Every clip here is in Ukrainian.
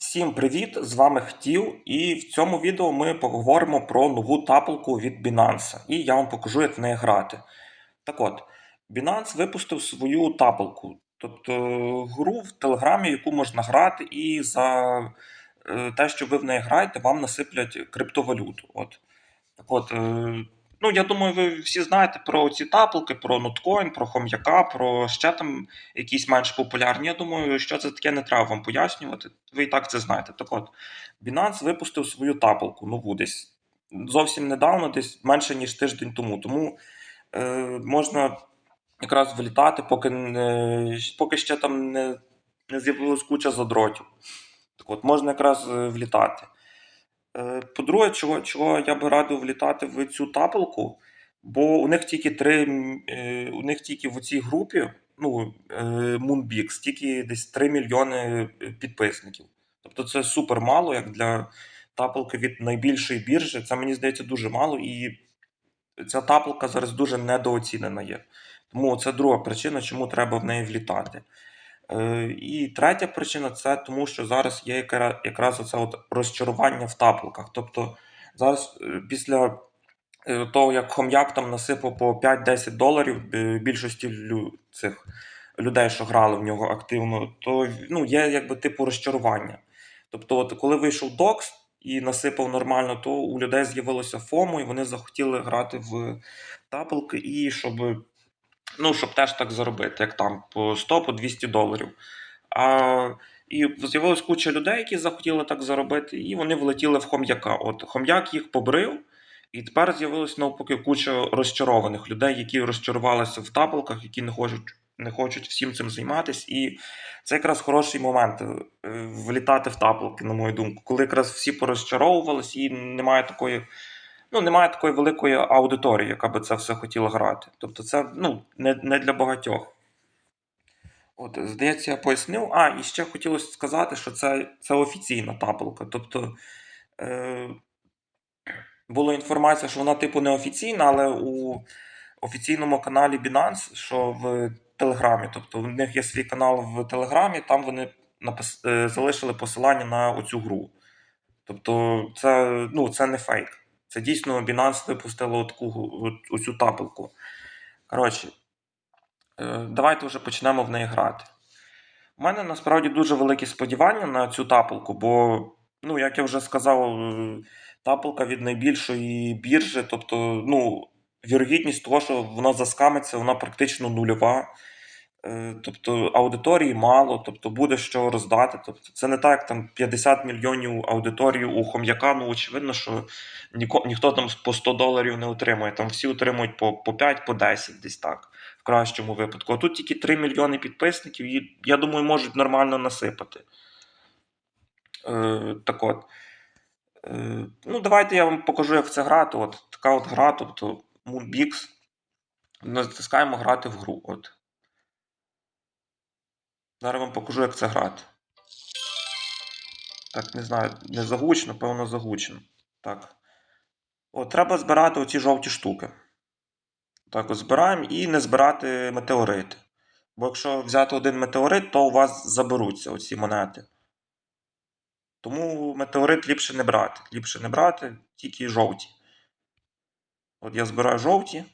Всім привіт! З вами Хтів, і в цьому відео ми поговоримо про нову тапалку від Binance, і я вам покажу, як в неї грати. Так от, Binance випустив свою тапалку, тобто гру в Телеграмі, яку можна грати, і за е, те, що ви в неї граєте, вам насиплять криптовалюту. От. Так от, е, ну, я думаю, ви всі знаєте про ці тапалки, про Notcoin, про Хом'яка, про ще там якісь менш популярні. Я думаю, що це таке не треба вам пояснювати. Ви і так це знаєте. Так от, Binance випустив свою тапалку нову десь зовсім недавно, десь менше ніж тиждень тому. Тому е, можна якраз влітати, поки, не, поки ще там не, не з'явилась куча задротів. Так от, можна якраз е, влітати. Е, По-друге, чого, чого я би радив влітати в цю тапалку, бо у них тільки три, е, у них тільки в цій групі, ну, е, Moonbix, тільки десь 3 мільйони підписників. Тобто це супер мало, як для тапалки від найбільшої біржі. Це мені здається дуже мало, і ця тапалка зараз дуже недооцінена є. Тому це друга причина, чому треба в неї влітати. Е, І третя причина це тому, що зараз є якраз оце от розчарування в тапалках. Тобто зараз е, після е, того, як хом'як там насипав по 5-10 доларів більшості цих людей, що грали в нього активно, то ну, є якби типу розчарування. Тобто, от коли вийшов докс і насипав нормально, то у людей з'явилося ФОМО, і вони захотіли грати в тапалки, і щоб ну, щоб теж так заробити, як там по 100 по 200 доларів. А, і з'явилась куча людей, які захотіли так заробити, і вони влетіли в хом'яка. От хом'як їх побрив, і тепер з'явилось навпаки куча розчарованих людей, які розчарувалися в тапалках, які не хочуть, не хочуть всім цим займатися. І це якраз хороший момент е, влітати в тапалки, на мою думку, коли якраз всі порозчаровувались і немає такої ну, немає такої великої аудиторії, яка би це все хотіла грати. Тобто, це ну, не, не для багатьох. От, здається, я пояснив. А, і ще хотілося сказати, що це, це офіційна тапалка. Тобто е, була інформація, що вона, типу, неофіційна, але у офіційному каналі Binance, що в Телеграмі, тобто в них є свій канал в Телеграмі, там вони напис... е, залишили посилання на оцю гру. Тобто, це, ну, це не фейк. Це дійсно Binance випустило таку оцю тапелку. Коротше, е, давайте вже почнемо в неї грати. У мене насправді дуже великі сподівання на цю тапелку, бо, ну, як я вже сказав, е, тапелка від найбільшої біржі, тобто, ну, вірогідність того, що вона заскамиться, вона практично нульова. Е, Тобто аудиторії мало, тобто буде що роздати. Тобто це не так, там 50 мільйонів аудиторії у хом'яка. Ну, очевидно, що ніко, ніхто там по 100 доларів не отримує. Там всі отримують по, по 5, по 10, десь так, в кращому випадку. А тут тільки 3 мільйони підписників, і я думаю, можуть нормально насипати. Е, так от. Е, ну, давайте я вам покажу, як це грати. От така от гра, тобто Moonbix. Натискаємо грати в гру. От. Зараз вам покажу, як це грати. Так, не знаю, не загучно, певно, загучно. Так. От, треба збирати оці жовті штуки. Так, от збираємо і не збирати метеорити. Бо якщо взяти один метеорит, то у вас заберуться оці монети. Тому метеорит ліпше не брати. Ліпше не брати, тільки жовті. От я збираю жовті.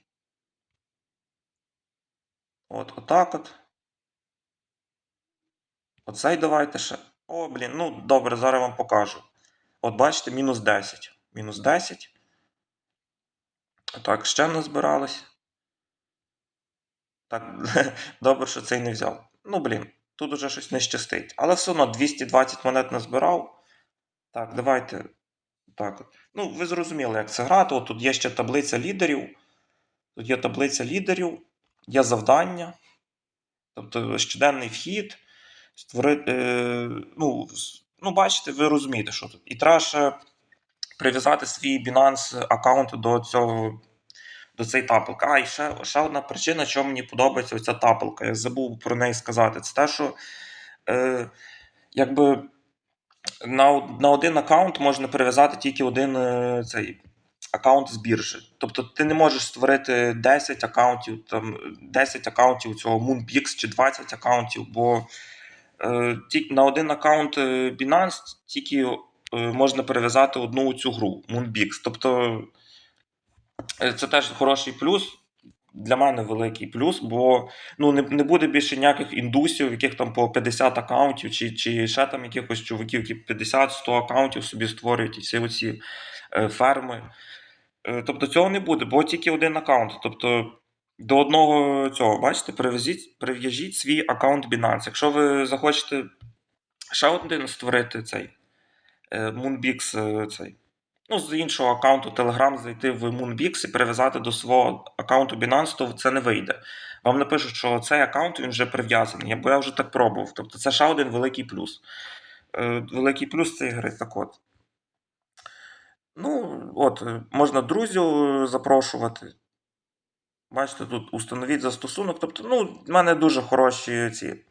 От, отак от. Оцей давайте ще. О, блін, ну добре, зараз вам покажу. От бачите, мінус 10. Мінус 10. Так, ще не збиралось. Так, добре, що цей не взяв. Ну, блін, тут уже щось не щастить. Але все одно 220 монет назбирав. Так, давайте. Так. Ну, ви зрозуміли, як це грати. От тут є ще таблиця лідерів. Тут є таблиця лідерів, є завдання. Тобто щоденний вхід. Створити. Е, ну, ну, бачите, ви розумієте, що тут. І треба ще прив'язати свій Binance аккаунт до цього. До цієї тапелки. А, і ще, ще одна причина, чому мені подобається ця тапелка. Я забув про неї сказати. Це те, що е, якби на, на один аккаунт можна прив'язати тільки один е, цей аккаунт з біржі. Тобто ти не можеш створити 10 аккаунтів, там, 10 аккаунтів цього Moonpix чи 20 аккаунтів, бо на один аккаунт е, Binance тільки е, можна перев'язати одну цю гру Moonbix. Тобто е, це теж хороший плюс. Для мене великий плюс, бо ну, не, не буде більше ніяких індусів, яких там по 50 аккаунтів, чи, чи ще там якихось чуваків, які 50-100 аккаунтів собі створюють і всі оці е, ферми. Е, тобто цього не буде, бо тільки один аккаунт. Тобто до одного цього, бачите, прив'яжіть, свій аккаунт Binance. Якщо ви захочете ще один створити цей е, Moonbix, е, цей. Ну, з іншого аккаунту Telegram зайти в Moonbix і перев'язати до свого аккаунту Binance, то це не вийде. Вам напишуть, що цей аккаунт він вже прив'язаний, бо я вже так пробував. Тобто це ще один великий плюс. Е, Великий плюс цієї гри. Так от. Ну, от, можна друзів запрошувати. Бачите, тут установіть застосунок. Тобто, ну, в мене дуже хороші ці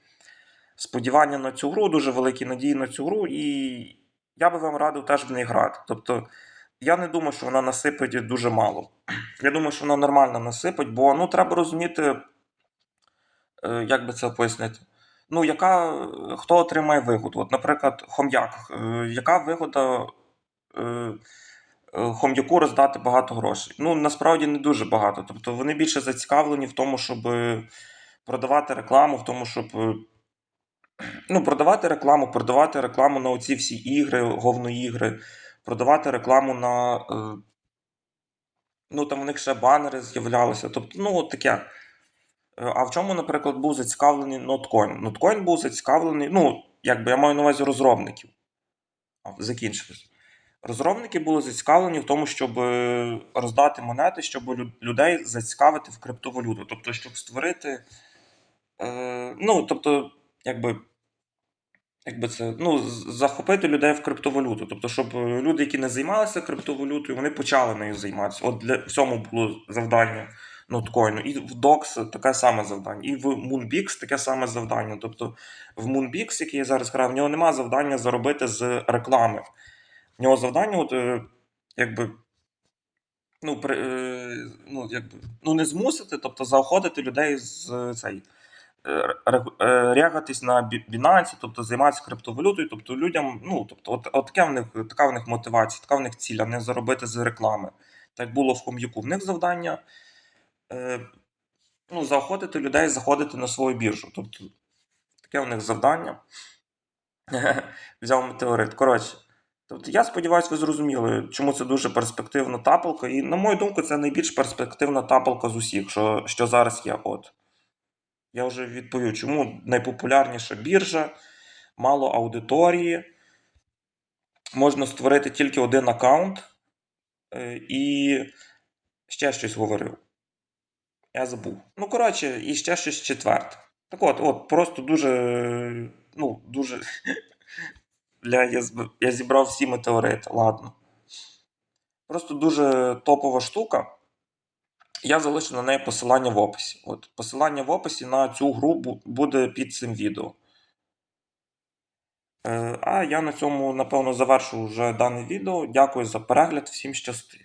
сподівання на цю гру, дуже великі надії на цю гру, і я би вам радив теж в неї грати. Тобто, я не думаю, що вона насипить дуже мало. Я думаю, що вона нормально насипить, бо ну, треба розуміти, е, як би це пояснити. Ну, яка, хто отримає вигоду? От, наприклад, хом'як. Е, Яка вигода е, хом'яку роздати багато грошей? Ну, насправді не дуже багато. Тобто вони більше зацікавлені в тому, щоб е, продавати рекламу, в тому, щоб е, ну, продавати рекламу, продавати рекламу на оці всі ігри, говноігри, продавати рекламу на. Е, ну, там у них ще банери з'являлися. Тобто, ну, от таке. А в чому, наприклад, був зацікавлений Notcoin? Notcoin був зацікавлений, ну, якби я маю на увазі розробників. Закінчилось. Розробники були зацікавлені в тому, щоб е, роздати монети, щоб людей зацікавити в криптовалюту. Тобто, щоб створити. Е, ну, тобто, якби. Якби це ну, захопити людей в криптовалюту. Тобто, щоб е, люди, які не займалися криптовалютою, вони почали нею займатися. От для в цьому було завдання ноткоїну. І в DOX таке саме завдання, і в Moonbix таке саме завдання. Тобто в Moonbix, який я зараз граю, в нього немає завдання заробити з реклами. В нього завдання, от, е, якби. Ну, при, е, ну, якби, ну, не змусити, тобто заохотити людей з е, цей, е, е, рягатись на Binance, тобто займатися криптовалютою, тобто людям, ну, тобто, от, от таке в них, така в них мотивація, така в них ціль, а не заробити з реклами. Так було в Хом'яку. В них завдання е, ну, заохотити людей заходити на свою біржу. Тобто, таке в них завдання. Взяв метеорит. Коротше. Тобто, я сподіваюся, ви зрозуміли, чому це дуже перспективна тапалка. І, на мою думку, це найбільш перспективна тапалка з усіх, що, що зараз є. От. Я вже відповів, чому найпопулярніша біржа, мало аудиторії, можна створити тільки один аккаунт е, і ще щось говорив. Я забув. Ну, коротше, і ще щось четверте. Так от, от, просто дуже. Ну, дуже. Бля, я, зб- я зібрав всі метеорити, ладно. Просто дуже топова штука. Я залишу на неї посилання в описі. От, посилання в описі на цю гру буде під цим відео. Е, а я на цьому, напевно, завершу вже дане відео. Дякую за перегляд, всім щасти.